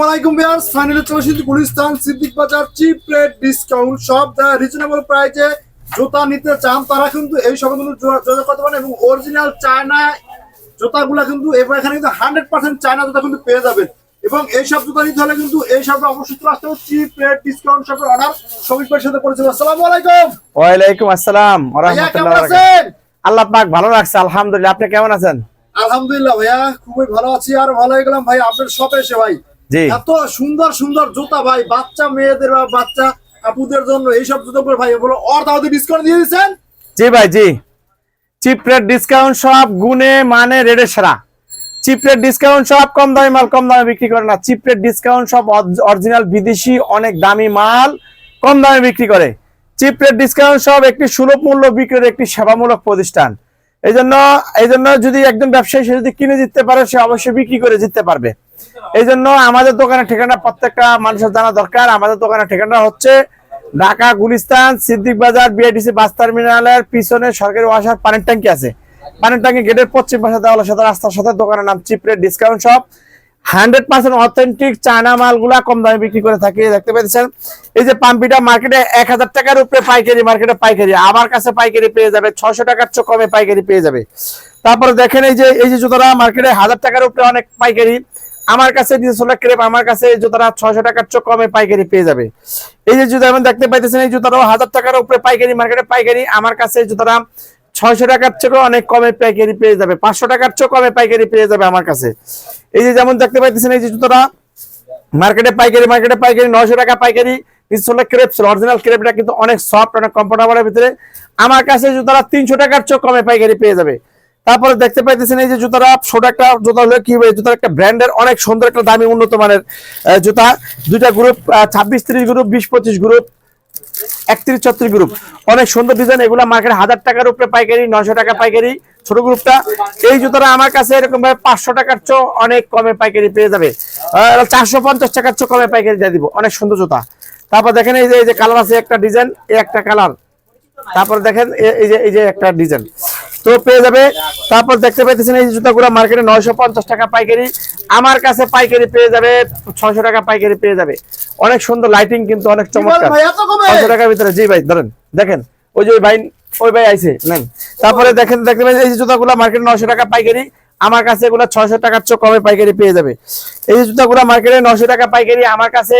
আসসালামাইকুম viewers finally চলে এসেছি Gulistan Siddique Bazar cheap rate discount সব যারা রিজনেবল প্রাইসে জুতা নিতে চান তারা কিন্তু এই সব যোগাযোগ করতে পারেন এবং অরিজিনাল চায়না জুতাগুলা কিন্তু এবার এখানে কিন্তু হান্ড্রেড পার্সেন্ট চায়না জুতা কিন্তু পেয়ে যাবেন। এবং এই সব জুতা নিতে হলে কিন্তু এই সব অবশ্যই চলে আসতে হবে। চিপ রেট ডিসকাউন্ট শপের অর্ডার শ্রমিক ভাইয়ের সাথে আসসালামু আলাইকুম। আসসালাম আল্লাহ পাক ভালো রাখছে আলহামদুলিল্লাহ। আপনি কেমন আছেন? আলহামদুলিল্লাহ ভাইয়া খুবই ভালো আছি আর ভালো হয়ে গেলাম ভাই আপনার শপে এসে ভাই। এত সুন্দর সুন্দর জুতা ভাই বাচ্চা মেয়েদের বা বাচ্চা আপুদের জন্য এইসব জুতোগুলো ভাই বলো অর তাহলে ডিসকাউন্ট দিয়ে দিচ্ছেন? জি ভাই জি। চিপ রেট ডিসকাউন্ট সব গুণে মানে রেডে সেরা। চিপ রেট ডিসকাউন্ট সব কম দামি মাল কম দামে বিক্রি করে না। চিপ রেট ডিসকাউন্ট সব অরিজিনাল বিদেশি অনেক দামি মাল কম দামে বিক্রি করে। চিপ রেট ডিসকাউন্ট সব একটি সুলভ মূল্য বিক্রির একটি সেবামূলক প্রতিষ্ঠান। এই জন্য এই জন্য যদি একজন ব্যবসায়ী সে যদি কিনে জিততে পারে সে অবশ্যই বিক্রি করে জিততে পারবে। এই জন্য আমাদের দোকানের ঠিকানা প্রত্যেকটা মানুষের জানা দরকার। আমাদের দোকানের ঠিকানা হচ্ছে ঢাকা, গুলিস্তান, সিদ্দিক বাজার বিআইটিসি বাস টার্মিনালের পিছনে সরকারি ওয়াসার পানির ট্যাঙ্কি আছে। পানির ট্যাঙ্কি গেটের পশ্চিম পাশে দেওয়ালের সাথে রাস্তার সাথে দোকানের নাম cheap rate discount shop. Hundred percent authentic China মালগুলা কম দামে বিক্রি করে থাকি, দেখতে পেয়েছেন? এই যে পাম্পিটা মার্কেটে এক হাজার টাকার উপরে পাইকারি, মার্কেটে পাইকারি। আমার কাছে পাইকারি পেয়ে যাবে ছশো টাকার চেয়ে কমে পাইকারি পেয়ে যাবে। তারপরে দেখেন এই যে এই যে জুতোটা মার্কেটে হাজার টাকার উপরে অনেক পাইকারি। আমার কাছে ডিজিটাল ক্রেপ, আমার কাছে জুতোটা ছশো টাকার চেয়ে কমে পাইকারি পেয়ে যাবে। এই যে জুতো এখন দেখতে পাইতেছেন, এই জুতোটাও হাজার টাকার উপরে পাইকারি, মার্কেটে পাইকারি। আমার কাছে জুতোটা ছয়শো টাকার চেয়েও অনেক কমে পাইকারি পেয়ে যাবে। পাঁচশো টাকার চেয়েও কমে পাইকারি পেয়ে যাবে আমার কাছে। এই যে যেমন দেখতে পাইতেছেন, এই যে জুতোটা মার্কেটে পাইকারি মার্কেটে পাইকারি, নয়শো টাকা পাইকারি। ক্রেপ অরিজিনাল ক্রেপটা কিন্তু অনেক সফট অনেক কমফোর্টেবলের ভিতরে। আমার কাছে জুতোটা তিনশো টাকার চেয়ে কমে পাইকারি পেয়ে যাবে। তারপরে দেখতে পাইতেছেন এই যে জুতাটা ছোট একটা জুতা হলে কি জুতার একটা ব্র্যান্ডের অনেক সুন্দর একটা দামি উন্নত মানের জুতা। দুইটা গ্রুপ ছাব্বিশ ত্রিশ গ্রুপ বিশ পঁচিশ গ্রুপ একত্রিশ ছত্রিশ গ্রুপ অনেক সুন্দর ডিজাইন এগুলো মার্কেট হাজার টাকার উপরে পাইকারি নশো টাকা পাইকারি, ছোট গ্রুপটা এই জুতোটা আমার কাছে এরকম ভাবে পাঁচশো টাকার চো অনেক কমে পাইকারি পেয়ে যাবে। চারশো পঞ্চাশ টাকার চো কমে পাইকারি দিয়ে দিব। অনেক সুন্দর জুতা। তারপর দেখেন এই যে এই যে কালার আছে একটা ডিজাইন এই একটা কালার তারপর দেখেন এই যে এই যে একটা ডিজাইন তো পেয়ে যাবে। তারপর দেখতে পাইতেছেন এই জুতাগুলো মার্কেটে নয়শো পঞ্চাশ টাকা পাইকারি। আমার কাছে পাইকারি পেয়ে যাবে ছয়শো টাকা পাইকারি পেয়ে যাবে। অনেক সুন্দর লাইটিং কিন্তু অনেক চমৎকার। ছয়শো টাকার ভিতরে। জি ভাই ধরেন দেখেন ওই যে ভাই ওই ভাই আইছে নেন। তারপরে দেখেন দেখতে পাচ্ছেন এই জুতাগুলো মার্কেটে নয়শো টাকা পাইকারি। আমার কাছে এগুলো ছয়শো টাকার চেয়ে কমে পাইকারি পেয়ে যাবে। এই জুতাগুলো মার্কেটে নয়শো টাকা পাইকারি। আমার কাছে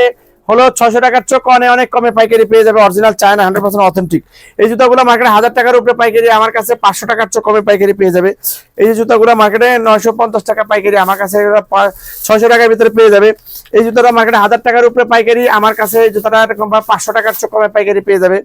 হলো ছশো টাকার চেয়ে কমে, অনেক কমে পাইকারি পেয়ে যাবে original China hundred percent authentic এই জুতাগুলো মার্কেটে হাজার টাকার উপরে পাইকারি, আমার কাছে পাঁচশো টাকার চেয়ে কমে পাইকারি পেয়ে যাবে। এই যে জুতাগুলো মার্কেটে নয়শো পঞ্চাশ টাকা পাইকারি, আমার কাছে ছয়শো টাকার ভিতরে পেয়ে যাবে। এই জুতাটা মার্কেটে হাজার টাকার উপরে পাইকারি, আমার কাছে এই জুতাটা এরকম পাঁচশো টাকার চেয়ে কমে পাইকারি পেয়ে যাবে।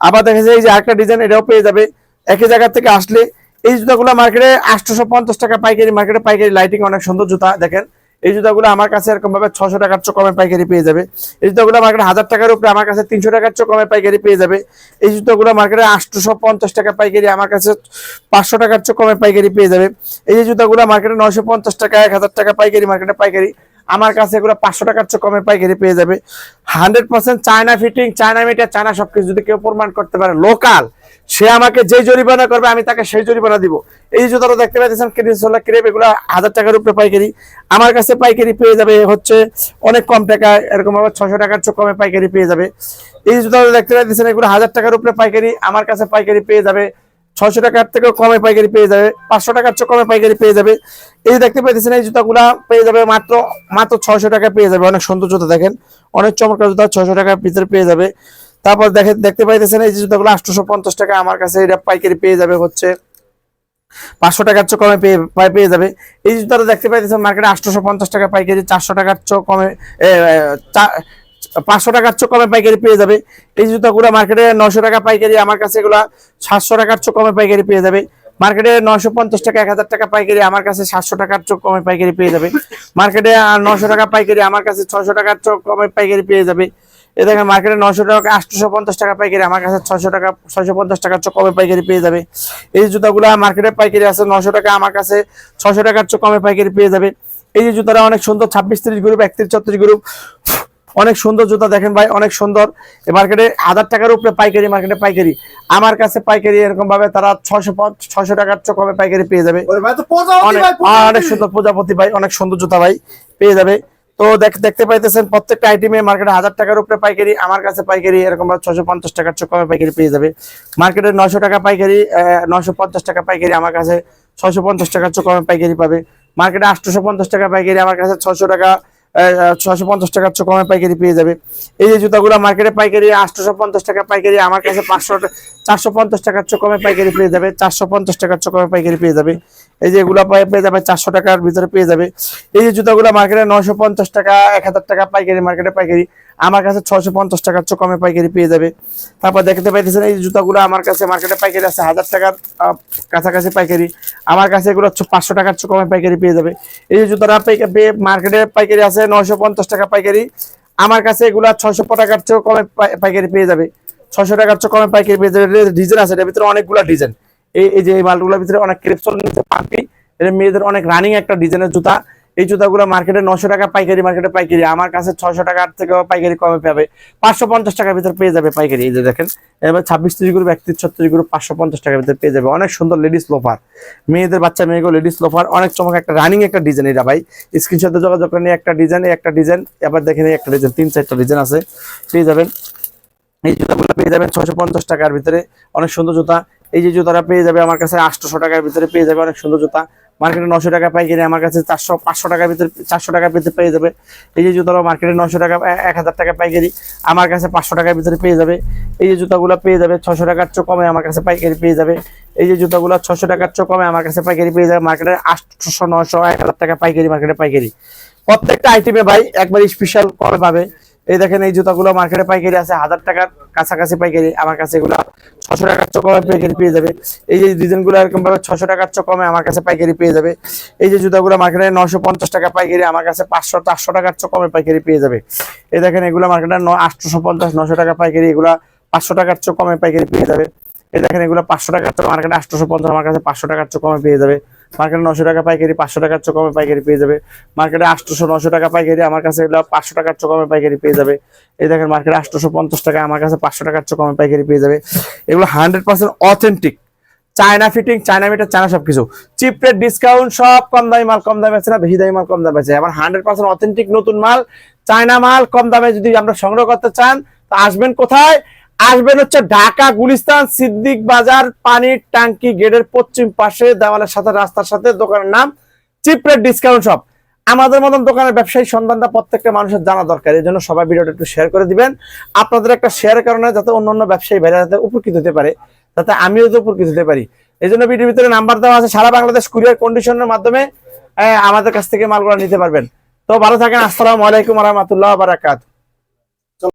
আবার দেখা যায় এই যে একটা ডিজাইন এটাও পেয়ে যাবে। একই জায়গা থেকে আসলে এই জুতাগুলো মার্কেটে আটশোশো পঞ্চাশ টাকা পাইকারি মার্কেটে পাইকারি লাইটিং অনেক সুন্দর জুতা, দেখেন। এই জুতাগুলো আমার কাছে এরকম ভাবে ছশো টাকার চেয়ে কমে পাইকারি পেয়ে যাবে। এই জুতাগুলো মার্কেটে হাজার টাকার উপরে আমার কাছে তিনশো টাকার চেয়ে কমে পাইকারি পেয়ে যাবে। এই জুতাগুলো মার্কেটে আটশোশো পঞ্চাশ টাকা পাইকারি আমার কাছে পাঁচশো টাকার চেয়ে কমে পাইকারি পেয়ে যাবে। এই যে জুতাগুলো মার্কেটে নয়শো পঞ্চাশ টাকা, এক হাজার টাকা পাইকারি মার্কেটে পাইকারি, আমার কাছে এগুলো পাঁচশো টাকার চেয়ে কমে পাইকারি পেয়ে যাবে। Hundred percent China fitting China meter China সবকিছু যদি কেউ প্রমাণ করতে পারে লোকাল সে আমাকে যে জরিমানা করবে, আমি তাকে সেই জরিমানা দিব। এই জুতোটা দেখতে পাচ্ছেন ক্রিসোলা ক্রেপ, এগুলো হাজার টাকার উপরে পাইকারি। আমার কাছে পাইকারি পেয়ে যাবে হচ্ছে অনেক কম টাকা, এরকম ভাবে ছশো টাকার চেয়ে কমে পাইকারি পেয়ে যাবে। এই জুতোটা দেখতে পাচ্ছেন, এগুলো হাজার টাকার উপরে পাইকারি, আমার কাছে পাইকারি পেয়ে যাবে। ছয়শো টাকার থেকেও কমে পাইকারি পেয়ে যাবে, পাঁচশো টাকার চেয়ে কমে পাইকারি পেয়ে যাবে। এই দেখতে পাইতেছেন এই জুতাগুলা পেয়ে যাবে মাত্র মাত্র ছয়শো টাকা পেয়ে যাবে। অনেক সুন্দর জুতা দেখেন, অনেক চমৎকার জুতা, ছয়শো টাকার ভিতরে পেয়ে যাবে। তারপর দেখে দেখতে পাইতেছেন এই যে জুতাগুলো আটশোশো পঞ্চাশ টাকা। আমার কাছে এটা পাইকারি পেয়ে যাবে হচ্ছে পাঁচশো টাকার চো কমে পেয়ে পেয়ে যাবে। এই জুতাটা দেখতে পাইতেছেন মার্কেটে আটশোশো পঞ্চাশ টাকা পাইকারি, চারশো টাকার চো কমে পাঁচশো টাকার চো কমে পাইকারি পেয়ে যাবে। এই জুতাগুলো মার্কেটে নশো টাকা পাইকারি, আমার কাছে এগুলা সাতশো টাকার চো কমে পাইকারি পেয়ে যাবে। মার্কেটে নশো পঞ্চাশ টাকা, এক হাজার টাকা পাইকারি, আমার কাছে সাতশো টাকার চোখ কমে পাইকারি পেয়ে যাবে। মার্কেটে নশো টাকা পাইকারি, আমার কাছে ছশো টাকার চোখ কমে পাইকারি পেয়ে যাবে। এ দেখেন মার্কেটে নশো টাকা আটশোশো পঞ্চাশ টাকা পাইকারি, আমার কাছে ছশো টাকা ছয়শো পঞ্চাশ টাকার চোখ কমে পাইকারি পেয়ে যাবে। এই জুতাগুলো মার্কেটে পাইকারি আছে নশো টাকা, আমার কাছে ছশো টাকার চোখ কমে পাইকারি পেয়ে যাবে। এই যে জুতাটা অনেক সুন্দর, ছাব্বিশ তিরিশ গ্রুপ একত্রিশ ছত্রিশ গ্রুপ অনেক সুন্দর জুতা দেখেন ভাই অনেক সুন্দর। মার্কেটে হাজার টাকার উপরে পাইকারি মার্কেটে পাইকারি। আমার কাছে পাইকারি এরকম ভাবে তারা ছয়শো ছয়শো টাকার কমে পাইকারি পেয়ে যাবে। অনেক সুন্দর প্রজাপতি ভাই অনেক সুন্দর জুতা ভাই পেয়ে যাবে। তো দেখতে পাইতেছেন প্রত্যেকটা আইটেমে মার্কেটে হাজার টাকার উপরে পাইকারি আমার কাছে পাইকারি এরকম ভাবে ছশো পঞ্চাশ টাকার কমে পাইকারি পেয়ে যাবে। মার্কেটে নশো টাকা পাইকারি নশো পঞ্চাশ টাকা পাইকারি আমার কাছে ছশো পঞ্চাশ টাকার কমে পাইকারি পাবে। মার্কেটে আটশোশো পঞ্চাশ টাকা পাইকারি আমার কাছে ছশো টাকা ছশো পঞ্চাশ টাকার চেয়ে কমে পাইকারি পেয়ে যাবে। এই যে জুতাগুলো মার্কেটে পাইকারি আটশোশো পঞ্চাশ টাকা পাইকারি, আমার কাছে পাঁচশো চারশো পঞ্চাশ টাকার চেয়ে কমে পাইকারি পেয়ে যাবে চারশো পঞ্চাশ টাকার চেয়ে কমে পাইকারি পেয়ে যাবে। এই যে এগুলো পেয়ে যাবে চারশো টাকার ভিতরে পেয়ে যাবে। এই যে জুতাগুলো মার্কেটে নশো পঞ্চাশ টাকা, এক হাজার টাকা পাইকারি মার্কেটে পাইকারি। আমার কাছে ছশো পঞ্চাশ টাকার চেয়ে কমে পাইকারি পেয়ে যাবে। তারপর দেখতে পাইতেছেন এই জুতাগুলো আমার কাছে মার্কেটে পাইকারি আছে, হাজার টাকার কাছাকাছি পাইকারি। আমার কাছে এগুলো পাঁচশো টাকার চেয়ে কমে পাইকারি পেয়ে যাবে। এই যে জুতাটা পাইকারি মার্কেটে পাইকারি আছে নশো পঞ্চাশ টাকা পাইকারি। আমার কাছে এগুলো ছয়শো টাকার চেয়েও কমে পাই- পাইকারি পেয়ে যাবে। ছশো টাকার চেয়ে কমে পাইকারি পেয়ে যাবে। ডিজাইন আছে, এটার ভিতরে অনেকগুলো ডিজাইন এই যে এই মালগুলোর ভিতরে অনেক ক্রিপসন নিচে পাম্পি এটা মেয়েদের অনেক রানিং একটা ডিজাইনের জুতা। এই জুতাগুলো মার্কেটে নশো টাকা পাইকারি মার্কেটে পাইকারি। আমার কাছে ছশো টাকার থেকে পাইকারি কমে পাবে। পাঁচশো পঞ্চাশ টাকার ভিতরে পেয়ে যাবে পাইকারি। এই যে দেখেন এবার ছাব্বিশ তিরিশ গ্রুপ, একত্রিশ ছত্রিশ গ্রুপ, পাঁচশো পঞ্চাশ টাকার ভিতরে পেয়ে যাবে। অনেক সুন্দর লেডিস লোফার মেয়েদের, বাচ্চা মেয়েগুলো লেডিস লোফার অনেক চমক, একটা রানিং একটা ডিজাইন এটা ভাই। স্ক্রিনশটে যোগাযোগ করে নিয়ে একটা ডিজাইন একটা ডিজাইন এবার দেখেন একটা ডিজাইন তিন চারটা ডিজাইন আছে। পেয়ে যাবেন। এই জুতাগুলো পেয়ে যাবেন ছশো পঞ্চাশ টাকার ভিতরে। অনেক সুন্দর জুতা। এই যে জুতাটা পেয়ে যাবে আমার কাছে আটশোশো টাকার ভিতরে পেয়ে যাবে অনেক সুন্দর জুতা। মার্কেটে নশো টাকা পাইকারি আমার কাছে চারশো, পাঁচশো টাকার ভিতরে, চারশো টাকার ভিতরে পেয়ে যাবে। এই যে জুতাগুলো মার্কেটে নশো টাকা এক হাজার টাকা পাইকারি, আমার কাছে পাঁচশো টাকার ভিতরে পেয়ে যাবে। এই যে জুতাগুলো পেয়ে যাবে, ছশো টাকার চো কমে আমার কাছে পাইকারি পেয়ে যাবে। এই যে জুতাগুলো ছশো টাকার চো কমে আমার কাছে পাইকারি পেয়ে যাবে। মার্কেটে আটশোশো নশো এক হাজার টাকা পাইকারি মার্কেটে পাইকারি। প্রত্যেকটা আইটেমে ভাই একবার স্পেশাল কমে পাবে। এই দেখেন এই জুতাগুলো মার্কেটে পাইকারি আছে, হাজার টাকার কাছাকাছি পাইকারি। আমার কাছে এগুলো ছশো টাকার চো কমে পাইকারি পেয়ে যাবে। এই যে ডিজাইনগুলো এরকম ভাবে ছশো টাকার চো কমে আমার কাছে পাইকারি পেয়ে যাবে। এই যে জুতাগুলো মার্কেটে নশো পঞ্চাশ টাকা পাইকারি, আমার কাছে পাঁচশো চারশো টাকার চো কমে পাইকারি পেয়ে যাবে। এই দেখেন এগুলো মার্কেটে আটশোশো পঞ্চাশ নশো টাকা পাইকারি, এগুলা পাঁচশো টাকার চো কমে পাইকারি পেয়ে যাবে। এই দেখেন এগুলো পাঁচশো টাকার মার্কেটে আটশোশো পঞ্চাশ, আমার কাছে পাঁচশো টাকার চো কমে পেয়ে যাবে। মার্কেটে নশো টাকা পাইকারি, পাঁচশো টাকার চো পাইকারি পেয়ে যাবে। মার্কেটে আটশোশো নশো টাকা পাইকারি, আমার কাছে এগুলো পাঁচশো টাকার চো পাইকারি পেয়ে যাবে। এই দেখেন মার্কেটে আটশোশো পঞ্চাশ টাকা, আমার কাছে পাঁচশো টাকার চো পাইকারি পেয়ে যাবে। এগুলো hundred percent authentic China fitting China meter China সবকিছু। চিপ রেট ডিসকাউন্ট সব কম দামি মাল, কম দামে আছে না? বেশি দামি মাল, কম দামে আছে। আবার হান্ড্রেড পার্সেন্ট অথেন্টিক নতুন মাল চায়না মাল, কম দামে যদি আমরা সংগ্রহ করতে চান, তো আসবেন কোথায়? আসবেন হচ্ছে ঢাকা, গুলিস্তান, সিদ্দিক বাজার, পানির ট্যাঙ্কি গেটের পশ্চিম পাশে, দেওয়ালের সাথে, রাস্তার সাথে, দোকানের নাম, চিপ রেট ডিসকাউন্ট শপ। আমাদের মতন দোকানের ব্যবসায়ী, সন্ধানটা প্রত্যেকটা মানুষের জানা দরকার। এই জন্য সবাই ভিডিওটা একটু শেয়ার করে দিবেন। আপনাদের একটা শেয়ারের কারণে যাতে অন্য অন্য ব্যবসায়ী ভাইরা যাতে উপকৃত হতে পারে, যাতে আমিও যাতে উপকৃত হতে পারি। এই জন্য ভিডিওর ভিতরে নাম্বার দেওয়া আছে। সারা বাংলাদেশ কুরিয়ার কন্ডিশনের মাধ্যমে আমাদের কাছ থেকে মালগুলো নিতে পারবেন। তো ভালো থাকেন। আসসালামু আলাইকুম রহমতুল্লাহ বারাকাত